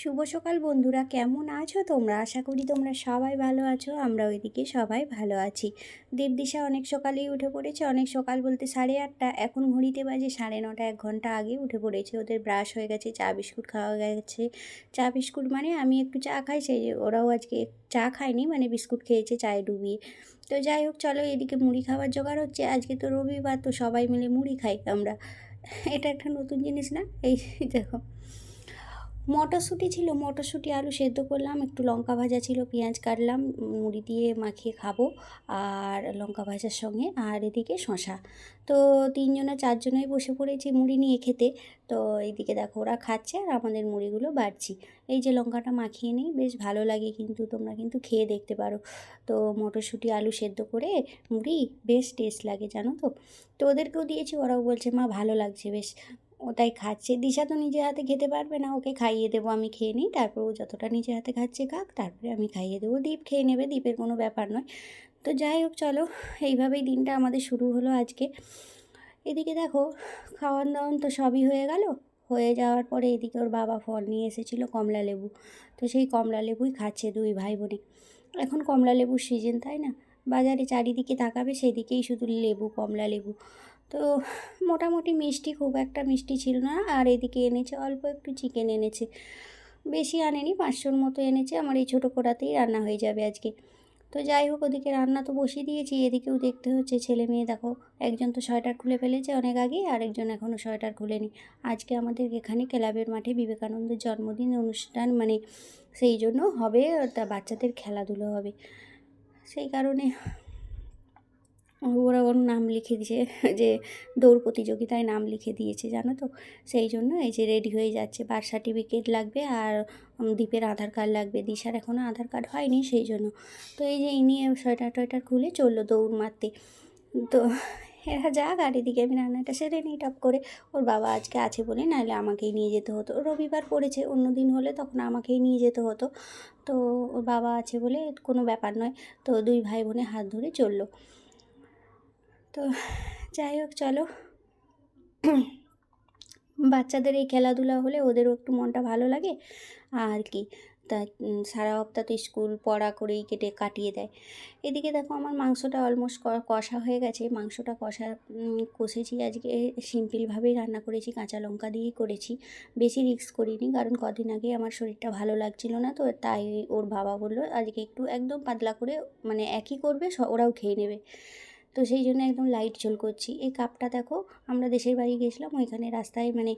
শুভ সকাল বন্ধুরা, কেমন আছো তোমরা? আশা করি তোমরা সবাই ভালো আছো আমরা ওইদিকে সবাই ভালো আছি। দেবদিশা অনেক সকালেই উঠে পড়েছে, অনেক সকাল বলতে সাড়ে আটটা। এখন ঘড়িতে বাজে সাড়ে নটা, এক ঘণ্টা আগে উঠে পড়েছে। ওদের ব্রাশ হয়ে গেছে, চা বিস্কুট খাওয়া গেছে। চা বিস্কুট মানে আমি একটু চা খাই, সেই ওরাও আজকে চা খায়নি মানে বিস্কুট খেয়েছে চায়ে ডুবিয়ে। তো যাই হোক, চলো এদিকে মুড়ি খাওয়ার জোগাড় হচ্ছে। আজকে তো রবিবার, তো সবাই মিলে মুড়ি খাই আমরা। এটা একটা নতুন জিনিস না? এই দেখো। মটরশুঁটি ছিল, মটরশুঁটি আলু সেদ্ধ করলাম, একটু লঙ্কা ভাজা ছিল, পেঁয়াজ কাটলাম, মুড়ি দিয়ে মাখিয়ে খাব আর লঙ্কা ভাজার সঙ্গে। আর এদিকে শশা তো তিনজনে, চারজনেই বসে পড়েছি মুড়ি নিয়ে খেতে। তো এইদিকে দেখো ওরা খাচ্ছে আর আমাদের মুড়িগুলো বাড়ছি। এই যে লঙ্কাটা মাখিয়ে নিই, বেশ ভালো লাগে কিন্তু, তোমরা কিন্তু খেয়ে দেখতে পারো। তো মটরশুঁটি আলু সেদ্ধ করে মুড়ি, বেশ টেস্ট লাগে জানো তো? তো ওদেরকেও দিয়েছি, ওরাও বলছে, মা, ভালো লাগছে, বেশ। ওটাই খাচ্ছে। দিশা তো নিজের হাতে খেতে পারবে না। ওকে খাইয়ে দেবো, আমি খেয়ে নিই। তারপর ও যতটা নিজের হাতে খাচ্ছে খাক, তারপরে আমি খাইয়ে দেবো। দ্বীপ খেয়ে নেবে দ্বীপের কোনো ব্যাপার নয়। তো যাই হোক, চলো, এইভাবেই দিনটা আমাদের শুরু হলো আজকে। এদিকে দেখো খাওয়ান দাওয়ান তো সবই হয়ে গেল। হয়ে যাওয়ার পরে এদিকে ওর বাবা ফল নিয়ে এসেছিল কমলা লেবু। তো সেই কমলা লেবুই খাচ্ছে দুই ভাই বোনে। এখন কমলা লেবুর সিজন তাই না? বাজারে চারিদিকে তাকাবে, সেদিকেই শুধু লেবু, কমলা লেবু। তো মোটামুটি মিষ্টি, খুব একটা মিষ্টি ছিল না। আর এদিকে এনেছে, অল্প একটু চিকেন এনেছে। বেশি আনেনি, পাঁচশোর মতো এনেছে। আমার এই ছোটো কোটাতেই রান্না হয়ে যাবে আজকে। তো যাই হোক, ওদিকে রান্না তো বসিয়ে দিয়েছি। এদিকেও দেখতে হচ্ছে ছেলে মেয়ে, দেখো, একজন তো সোয়েটার খুলে ফেলেছে অনেক আগেই আরেকজন এখনও সোয়েটার খুলেনি। আজকে আমাদের এখানে ক্লাবের মাঠে বিবেকানন্দের জন্মদিন অনুষ্ঠান মানে সেই জন্য হবে, তা বাচ্চাদের খেলাধুলো হবে। সেই কারণে ওরা ওর নাম লিখে দিয়েছে, যে দৌড় প্রতিযোগিতায় নাম লিখে দিয়েছে, জানো তো? সেই জন্য এই যে রেডি হয়ে যাচ্ছে, বার্থ সার্টিফিকেট লাগবে আর দ্বীপের আধার কার্ড লাগবে। দিশার এখনও আধার কার্ড হয়নি, সেই জন্য। তো এই যে এই নিয়ে সোয়েটার টোয়েটার খুলে চলল দৌড় মারতে। তো এরা যাক, আর এদিকে আমি রান্নাটা সেরে নিই টপ করে। ওর বাবা আজকে আছে বলে নাহলে আমাকেই নিয়ে যেতে হতো। রবিবার পড়েছে, অন্য দিন হলে তখন আমাকেই নিয়ে যেতে হতো। তো ওর বাবা আছে বলে কোনো ব্যাপার নয়। তো দুই ভাই বোনে হাত ধরে চলল। তো যাই হোক, চলো। বাচ্চাদের এই খেলাধুলা হলে ওদেরও একটু মনটা ভালো লাগে। আর কি, তা সারা সপ্তাহ তো স্কুল পড়া করেই কেটে, কাটিয়ে দেয়। এদিকে দেখো আমার মাংসটা অলমোস্ট কষা হয়ে গেছে। মাংসটা কষা কষেছি আজকে। সিম্পলভাবেই রান্না করেছি, কাঁচা লঙ্কা দিয়েই করেছি। বেশি রিক্স করিনি, কারণ কদিন আগে আমার শরীরটা ভালো লাগছিল না, তো তাই ওর বাবা বলল, আজকে একটু একদম পাতলা করে মানে একই করবে ওরাও খেয়ে নেবে। তো সেই জন্য একদম লাইট ঝোল করছি। এই কাপটা দেখো, আমরা দেশের বাড়ি গেছিলাম, ওইখানে রাস্তায় মানে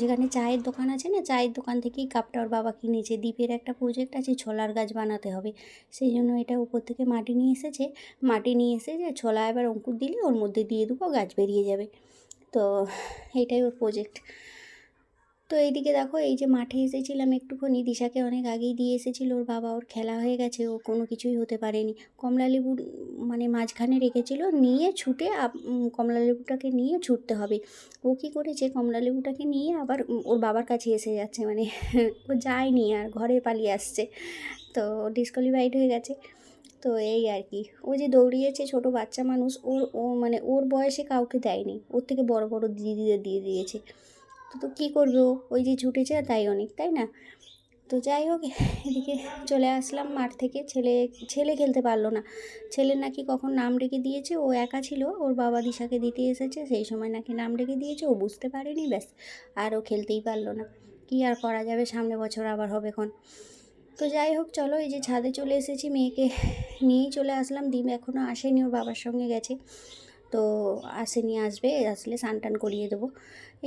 যেখানে চায়ের দোকান আছে না, চায়ের দোকান থেকেই কাপটা ওর বাবা কিনেছে। দ্বীপের একটা প্রজেক্ট আছে, ছোলার গাছ বানাতে হবে। সেই জন্য এটা উপর থেকে মাটি নিয়ে এসেছে। মাটি নিয়ে এসে যে ছোলা এবার অঙ্কুর দিলে ওর মধ্যে দিয়ে দেবো, গাছ বেরিয়ে যাবে। তো এইটাই ওর প্রজেক্ট তো এইদিকে দেখো, এই যে মাঠে এসেছিলাম একটুখানি, দিশাকে অনেক আগেই দিয়ে এসেছিল ওর বাবা, ওর খেলা হয়ে গেছে, ও কোনো কিছুই হতে পারেনি। কমলা লেবু মানে মাঝখানে রেখেছিল, নিয়ে ছুটে কমলালেবুটাকে নিয়ে ছুটতে হবে। ও কী করেছে, কমলালেবুটাকে নিয়ে আবার ওর বাবার কাছে এসে যাচ্ছে মানে ও যায়নি আর ঘরে পালিয়ে আসছে। তো ডিসকোয়ালিফাইড হয়ে গেছে। তো এই আর কি, ও যে দৌড়িয়েছে ছোট বাচ্চা মানুষ, ওর, ও মানে ওর বয়সে কাউকে দেয়নি, ওর থেকে বড় বড় দিদিদের দিয়ে দিয়েছে। তো কী করবে? ওই যে ছুটেছে তাই অনেক, তাই না? তো যাই হোক, এদিকে চলে আসলাম মাঠ থেকে। ছেলে ছেলে খেলতে পারল না। ছেলে নাকি কখন নাম ডেকে দিয়েছে, ও একা ছিল। ওর বাবা দিশাকে দিতে এসেছে, সেই সময় নাকি নাম ডেকে দিয়েছে, ও বুঝতে পারেনি, ব্যাস। আর ও খেলতেই পারল না। কী আর করা যাবে, সামনে বছর আবার হবে এখন। তো যাই হোক, চলো এই যে ছাদে চলে এসেছি, মেয়েকে নিয়েই চলে আসলাম। ডিম এখনও আসেনি, ওর বাবার সঙ্গে গেছে। তো আসেনি আসবে, আসলে স্নান টান করিয়ে দেবো।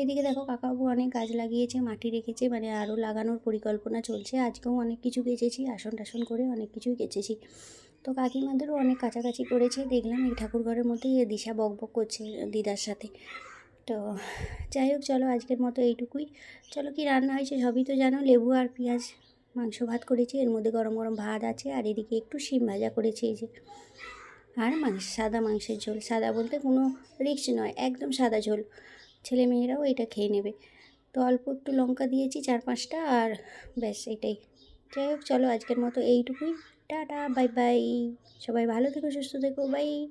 এদিকে দেখো কাকাবু অনেক গাছ লাগিয়েছে, মাটি রেখেছে মানে আরও লাগানোর পরিকল্পনা চলছে। আজকেও অনেক কিছু গেছেছি আসন টাসন করে অনেক কিছুই গেছেছি তো কাকিমাদেরও অনেক কাছাকাছি করেছে, দেখলাম এই ঠাকুর ঘরের মধ্যেই দিশা বক বক করছে দিদার সাথে। তো যাই হোক, চলো আজকের মতো এইটুকুই। চলো কি রান্না হয়েছে সবই তো জানো, লেবু আর পেঁয়াজ, মাংস ভাত করেছি, এর মধ্যে গরম গরম ভাত আছে, আর এদিকে একটু শিম ভাজা করেছি এই যে। আর মাংস, সাদা মাংসের ঝোল। সাদা বলতে কোনো রিক্স নয়, একদম সাদা ঝোল। ছেলে মেয়েরাও এটা খেয়ে নেবে। তো অল্প একটু লঙ্কা দিয়েছি, চার পাঁচটা, আর ব্যাস, এটাই। যাই হোক, চলো আজকের মতো এইটুকুই। Tata, bye bye. সবাই ভালো থেকো, সুস্থ থেকো, বাই।